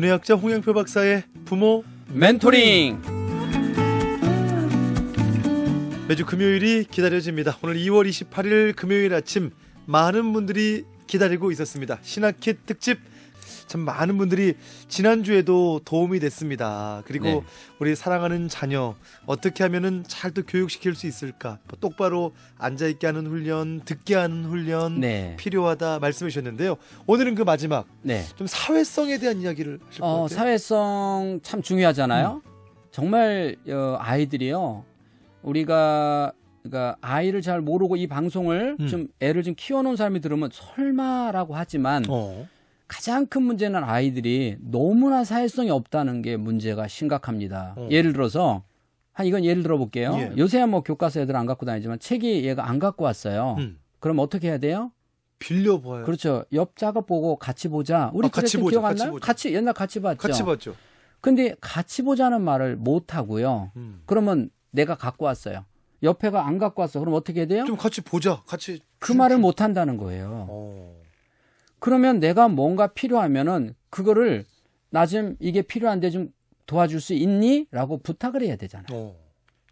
분해학자 홍영표 박사의 부모 멘토링. 매주 금요일이 기다려집니다. 오늘 2월 28일 금요일 아침 많은 분들이 기다리고 있었습니다. 신학킷 특집 참 많은 분들이 지난주에도 도움이 됐습니다. 그리고 네. 우리 사랑하는 자녀 어떻게 하면은 잘 또 교육시킬 수 있을까? 뭐 똑바로 앉아 있게 하는 훈련, 듣게 하는 훈련 네. 필요하다 말씀해 주셨는데요. 오늘은 그 마지막 네. 좀 사회성에 대한 이야기를 하실 것 어, 같아요. 사회성 참 중요하잖아요. 정말 어, 아이들이요. 우리가 그러니까 아이를 잘 모르고 이 방송을 음. 좀 애를 좀 키워놓은 사람이 들으면 설마라고 하지만 어. 가장 큰 문제는 아이들이 너무나 사회성이 없다는 게 문제가 심각합니다. 어. 예를 들어서 한 이건 예를 들어 볼게요. 예. 요새야 뭐 교과서 애들 안 갖고 다니지만 책이 얘가 안 갖고 왔어요. 음. 그럼 어떻게 해야 돼요? 빌려 봐요. 그렇죠. 옆 작업 보고 같이 보자. 우리 아, 같이 보자, 기억 안 같이 나요? 보자. 같이 옛날 같이 봤죠. 같이 봤죠. 근데 같이 보자는 말을 못 하고요. 음. 그러면 내가 갖고 왔어요. 옆에가 안 갖고 왔어. 그럼 어떻게 해야 돼요? 좀 같이 보자. 같이 그 말을 못 한다는 거예요. 어. 그러면 내가 뭔가 필요하면은 그거를 나 좀 이게 필요한데 좀 도와줄 수 있니? 라고 부탁을 해야 되잖아요. 어.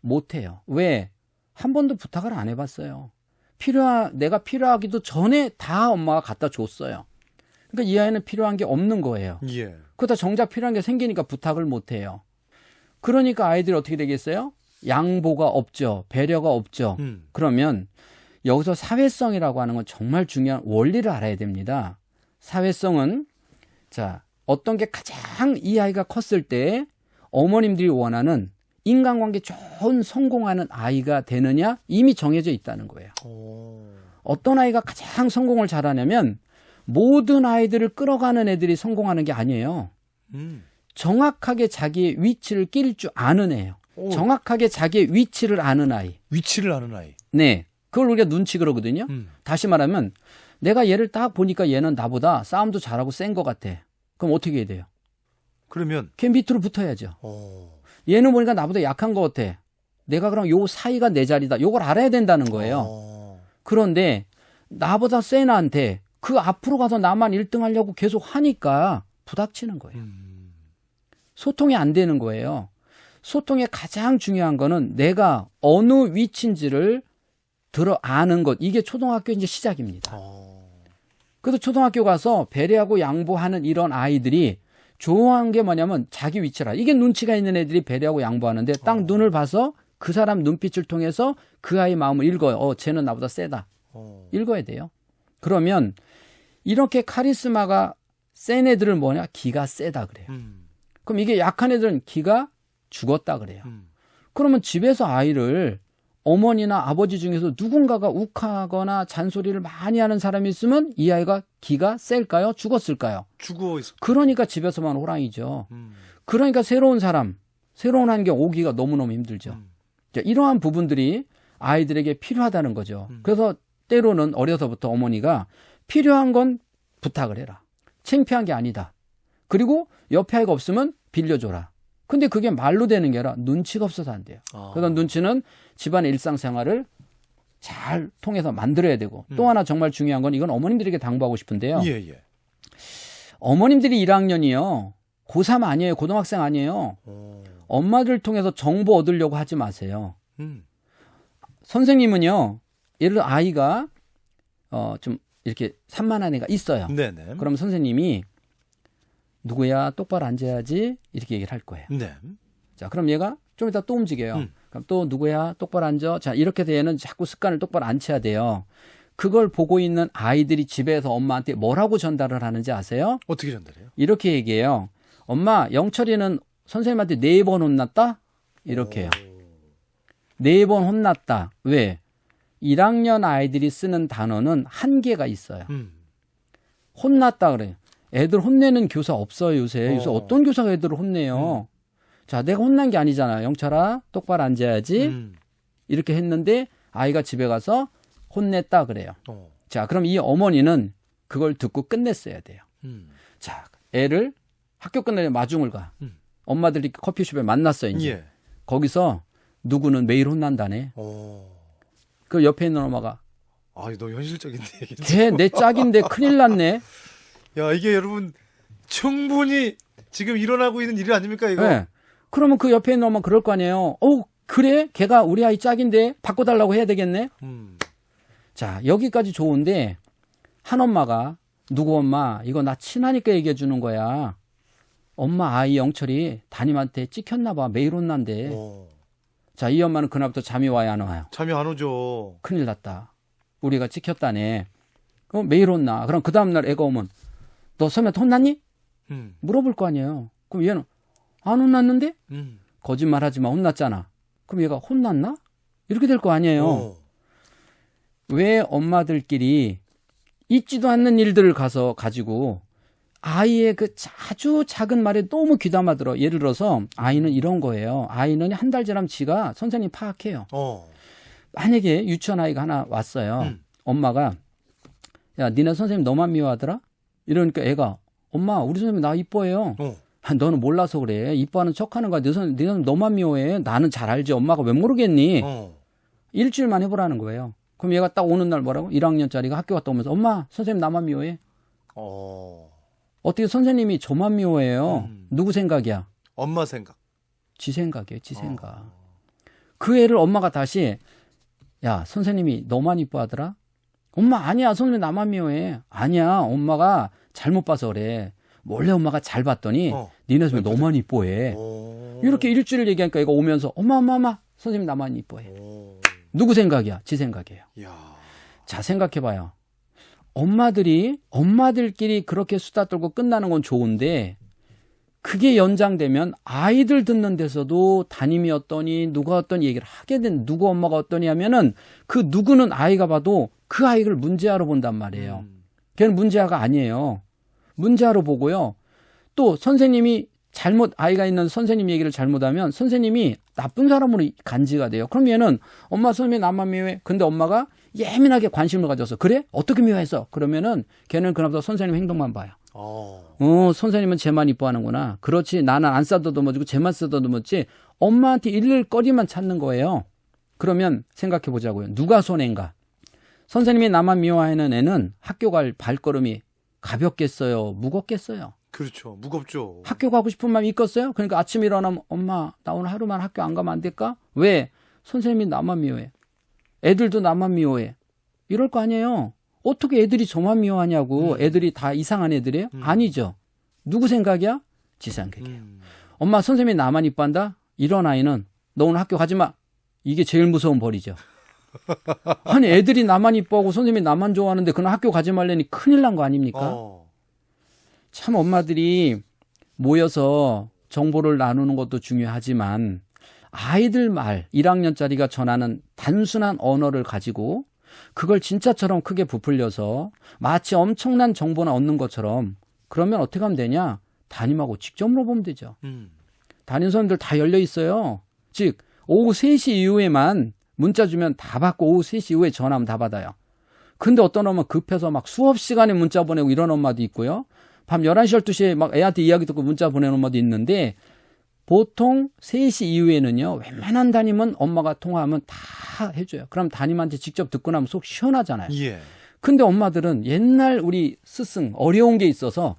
못 해요. 왜? 한 번도 부탁을 안 해봤어요. 필요하, 내가 필요하기도 전에 다 엄마가 갖다 줬어요. 그러니까 이 아이는 필요한 게 없는 거예요. 예. 그러다 정작 필요한 게 생기니까 부탁을 못 해요. 그러니까 아이들이 어떻게 되겠어요? 양보가 없죠. 배려가 없죠. 음. 그러면 여기서 사회성이라고 하는 건 정말 중요한 원리를 알아야 됩니다. 사회성은 자, 어떤 게 가장 이 아이가 컸을 때 어머님들이 원하는 인간관계 좋은 성공하는 아이가 되느냐 이미 정해져 있다는 거예요. 어. 어떤 아이가 가장 성공을 잘하냐면 모든 아이들을 끌어가는 애들이 성공하는 게 아니에요. 음. 정확하게 자기의 위치를 낄 줄 아는 애예요. 오. 정확하게 자기의 위치를 아는 아이. 위치를 아는 아이. 네. 그걸 우리가 눈치 그러거든요. 음. 다시 말하면 내가 얘를 딱 보니까 얘는 나보다 싸움도 잘하고 센 것 같아. 그럼 어떻게 해야 돼요? 그러면 걔 밑으로 붙어야죠. 어. 얘는 보니까 나보다 약한 것 같아. 내가 그럼 요 사이가 내 자리다. 요걸 알아야 된다는 거예요. 어. 그런데 나보다 센 애한테 그 앞으로 가서 나만 1등 하려고 계속 하니까 부닥치는 거예요. 음. 소통이 안 되는 거예요. 소통의 가장 중요한 거는 내가 어느 위치인지를 들어 아는 것. 이게 초등학교 이제 시작입니다. 어. 그래서 초등학교 가서 배려하고 양보하는 이런 아이들이 좋아한 게 뭐냐면 자기 위치라. 이게 눈치가 있는 애들이 배려하고 양보하는데 딱 어. 눈을 봐서 그 사람 눈빛을 통해서 그 아이 마음을 읽어요. 어, 쟤는 나보다 세다. 어. 읽어야 돼요. 그러면 이렇게 카리스마가 센 애들을 뭐냐? 기가 세다 그래요. 음. 그럼 이게 약한 애들은 기가 죽었다 그래요. 음. 그러면 집에서 아이를 어머니나 아버지 중에서 누군가가 욱하거나 잔소리를 많이 하는 사람이 있으면 이 아이가 기가 셀까요? 죽었을까요? 죽어 있어. 그러니까 집에서만 호랑이죠. 음. 그러니까 새로운 사람, 새로운 환경 오기가 너무너무 힘들죠. 음. 자, 이러한 부분들이 아이들에게 필요하다는 거죠. 음. 그래서 때로는 어려서부터 어머니가 필요한 건 부탁을 해라. 창피한 게 아니다. 그리고 옆에 아이가 없으면 빌려줘라. 근데 그게 말로 되는 게 아니라 눈치가 없어서 안 돼요. 아. 그런 눈치는 집안의 일상생활을 잘 통해서 만들어야 되고 또 음. 하나 정말 중요한 건 이건 어머님들에게 당부하고 싶은데요. 예, 예. 어머님들이 1학년이요. 고3 아니에요. 고등학생 아니에요. 어. 엄마들 통해서 정보 얻으려고 하지 마세요. 음. 선생님은요. 예를 들어 아이가 어 좀 이렇게 산만한 애가 있어요. 네, 네. 그럼 선생님이 누구야 똑바로 앉아야지 이렇게 얘기를 할 거예요. 네. 자, 그럼 얘가 좀 이따 또 움직여요. 음. 그럼 또 누구야? 똑바로 앉아. 자, 이렇게 되면 자꾸 습관을 똑바로 앉혀야 돼요. 그걸 보고 있는 아이들이 집에서 엄마한테 뭐라고 전달을 하는지 아세요? 어떻게 전달해요? 이렇게 얘기해요. 엄마, 영철이는 선생님한테 네 번 혼났다? 이렇게 해요. 네 번 혼났다. 왜? 1학년 아이들이 쓰는 단어는 한계가 있어요. 음. 혼났다 그래요. 애들 혼내는 교사 없어요, 요새. 요새 어. 어떤 교사가 애들을 혼내요? 자, 내가 혼난 게 아니잖아. 영철아, 똑바로 앉아야지. 음. 이렇게 했는데 아이가 집에 가서 혼냈다 그래요. 어. 자, 그럼 이 어머니는 그걸 듣고 끝냈어야 돼요. 음. 자, 애를 학교 끝나면 마중을 가. 음. 엄마들이 커피숍에 만났어요, 이제. 예. 거기서 누구는 매일 혼난다네. 어. 그 옆에 있는 엄마가 아, 너 현실적인데 얘기. 걔내 짝인데 큰일 났네. 야, 이게 여러분 충분히 지금 일어나고 있는 일 아닙니까 이거? 예. 그러면 그 옆에 있는 엄마 그럴 거 아니에요. 어, 그래? 걔가 우리 아이 짝인데 바꿔달라고 해야 되겠네? 음. 자, 여기까지 좋은데, 한 엄마가, 누구 엄마, 이거 나 친하니까 얘기해 주는 거야. 엄마 아이 영철이 담임한테 찍혔나 봐. 매일 혼난대. 어. 자, 이 엄마는 그날부터 잠이 와야 안 와요. 잠이 안 오죠. 큰일 났다. 우리가 찍혔다네. 그럼 매일 혼나. 그럼 그 다음날 애가 오면, 너 선배한테 혼났니? 음. 물어볼 거 아니에요. 그럼 얘는, 안 혼났는데? 음. 거짓말 하지 마. 혼났잖아. 그럼 얘가 혼났나? 이렇게 될 거 아니에요. 어. 왜 엄마들끼리 있지도 않는 일들을 가서 가지고 아이의 그 아주 작은 말에 너무 귀담아 들어. 예를 들어서 아이는 이런 거예요. 아이는 한 달 지나면 지가 선생님 파악해요. 어. 만약에 유치원 아이가 하나 왔어요. 음. 엄마가 야 니네 선생님 너만 미워하더라? 이러니까 애가 엄마 우리 선생님 나 이뻐해요. 어. 아, 너는 몰라서 그래. 이뻐하는 척하는 거야. 네 선, 네 선생님 너만 미워해. 나는 잘 알지. 엄마가 왜 모르겠니? 어. 일주일만 해보라는 거예요. 그럼 얘가 딱 오는 날 뭐라고? 1학년짜리가 학교 갔다 오면서 엄마 선생님 나만 미워해. 어. 어떻게 선생님이 저만 미워해요? 음. 누구 생각이야? 엄마 생각. 지 생각이에요. 지 생각. 어. 그 애를 엄마가 다시 야 선생님이 너만 이뻐하더라? 엄마 아니야 선생님 나만 미워해. 아니야 엄마가 잘못 봐서 그래. 원래 엄마가 잘 봤더니 어. 니네 선생님 너만 이뻐해. 어. 이렇게 일주일 얘기하니까 얘가 오면서 엄마 엄마 엄마 선생님 나만 이뻐해. 어. 누구 생각이야? 지 생각이에요. 야. 자, 생각해봐요. 엄마들이, 엄마들끼리 그렇게 수다 떨고 끝나는 건 좋은데, 그게 연장되면 아이들 듣는 데서도 담임이 어떠니, 누가 어떤 얘기를 하게 된, 누구 엄마가 어떠니 하면은 그 누구는 아이가 봐도 그 아이를 문제아로 본단 말이에요. 음. 걔는 문제아가 아니에요. 문제아로 보고요. 또 선생님이 잘못 아이가 있는 선생님 얘기를 잘못하면 선생님이 나쁜 사람으로 간지가 돼요. 그럼 얘는 엄마 선생님이 나만 미워해. 근데 엄마가 예민하게 관심을 가져서 그래? 어떻게 미워했어? 그러면은 걔는 그나마도 선생님 행동만 봐요. 어. 어, 선생님은 쟤만 이뻐하는구나. 그렇지. 나는 안 싸다듬어주고 쟤만 쓰다듬었지. 엄마한테 일일 거리만 찾는 거예요. 그러면 생각해 보자고요. 누가 손해인가? 선생님이 나만 미워하는 애는 학교 갈 발걸음이 가볍겠어요? 무겁겠어요? 그렇죠. 무겁죠. 학교 가고 싶은 마음이 있겠어요? 그러니까 아침에 일어나면 엄마 나 오늘 하루만 학교 안 가면 안 될까? 왜? 선생님이 나만 미워해. 애들도 나만 미워해. 이럴 거 아니에요. 어떻게 애들이 저만 미워하냐고. 음. 애들이 다 이상한 애들이에요? 음. 아니죠. 누구 생각이야? 지 생각이에요. 음. 엄마 선생님이 나만 이뻐한다? 이런 아이는 너 오늘 학교 가지 마. 이게 제일 무서운 벌이죠. 아니 애들이 나만 이뻐하고 선생님이 나만 좋아하는데 그날 학교 가지 말래니 큰일 난 거 아닙니까? 어. 참 엄마들이 모여서 정보를 나누는 것도 중요하지만 아이들 말 1학년짜리가 전하는 단순한 언어를 가지고 그걸 진짜처럼 크게 부풀려서 마치 엄청난 정보나 얻는 것처럼 그러면 어떻게 하면 되냐? 담임하고 직접 물어보면 되죠. 음. 담임 선생님들 다 열려 있어요. 즉 오후 3시 이후에만 문자 주면 다 받고 오후 3시 이후에 전화하면 다 받아요. 근데 어떤 엄마 급해서 막 수업 시간에 문자 보내고 이런 엄마도 있고요. 밤 11시, 12시에 막 애한테 이야기 듣고 문자 보내는 엄마도 있는데 보통 3시 이후에는요. 웬만한 담임은 엄마가 통화하면 다 해줘요. 그럼 담임한테 직접 듣고 나면 속 시원하잖아요. 예. 근데 엄마들은 옛날 우리 스승 어려운 게 있어서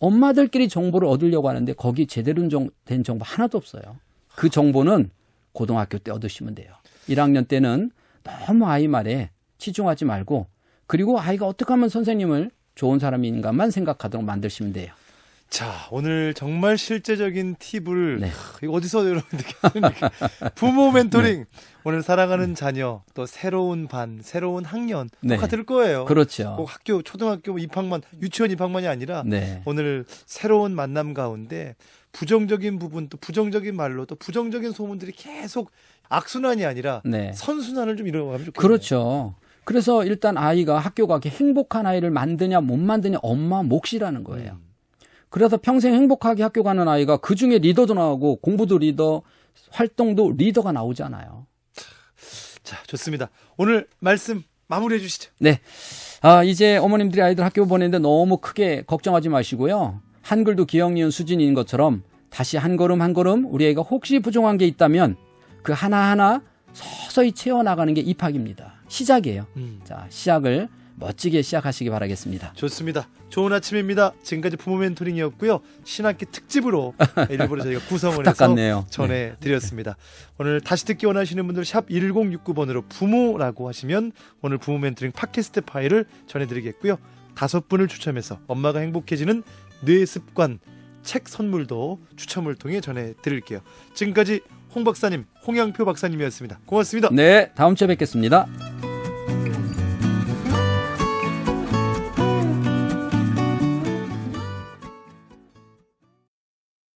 엄마들끼리 정보를 얻으려고 하는데 거기 제대로 정- 된 정보 하나도 없어요. 그 정보는 고등학교 때 얻으시면 돼요. 1학년 때는 너무 아이 말에 치중하지 말고 그리고 아이가 어떻게 하면 선생님을 좋은 사람인가만 생각하도록 만드시면 돼요. 자, 오늘 정말 실제적인 팁을 네. 이거 어디서 여러분 듣겠습니까? 부모 멘토링. 오늘 사랑하는 자녀, 또 새로운 반, 새로운 학년 네. 똑같을 거예요. 그렇죠. 꼭 학교, 초등학교 입학만, 유치원 입학만이 아니라 네. 오늘 새로운 만남 가운데 부정적인 부분 또 부정적인 말로 또 부정적인 소문들이 계속 악순환이 아니라 네. 선순환을 좀 이뤄가면 좋겠네요. 그렇죠. 그래서 일단 아이가 학교 가기 행복한 아이를 만드냐 못 만드냐 엄마 몫이라는 거예요. 음. 그래서 평생 행복하게 학교 가는 아이가 그 중에 리더도 나오고 공부도 리더, 활동도 리더가 나오잖아요. 자, 좋습니다. 오늘 말씀 마무리해 주시죠. 네. 아, 이제 어머님들이 아이들 학교 보내는데 너무 크게 걱정하지 마시고요. 한글도 기억, 니은 수준인 것처럼 다시 한 걸음 한 걸음 우리 애가 혹시 부족한 게 있다면 그 하나하나 서서히 채워나가는 게 입학입니다. 시작이에요. 음. 자, 시작을 멋지게 시작하시기 바라겠습니다. 좋습니다. 좋은 아침입니다. 지금까지 부모 멘토링이었고요. 신학기 특집으로 일부러 저희가 구성을 해서 부탁같네요. 네. 전해드렸습니다. 오늘 다시 듣기 원하시는 분들 샵 1069번으로 부모라고 하시면 오늘 부모 멘토링 팟캐스트 파일을 전해드리겠고요. 다섯 분을 추첨해서 엄마가 행복해지는 뇌 습관 책 선물도 추첨을 통해 전해드릴게요. 지금까지 홍 박사님, 홍양표 박사님이었습니다. 고맙습니다. 네, 다음 주에 뵙겠습니다.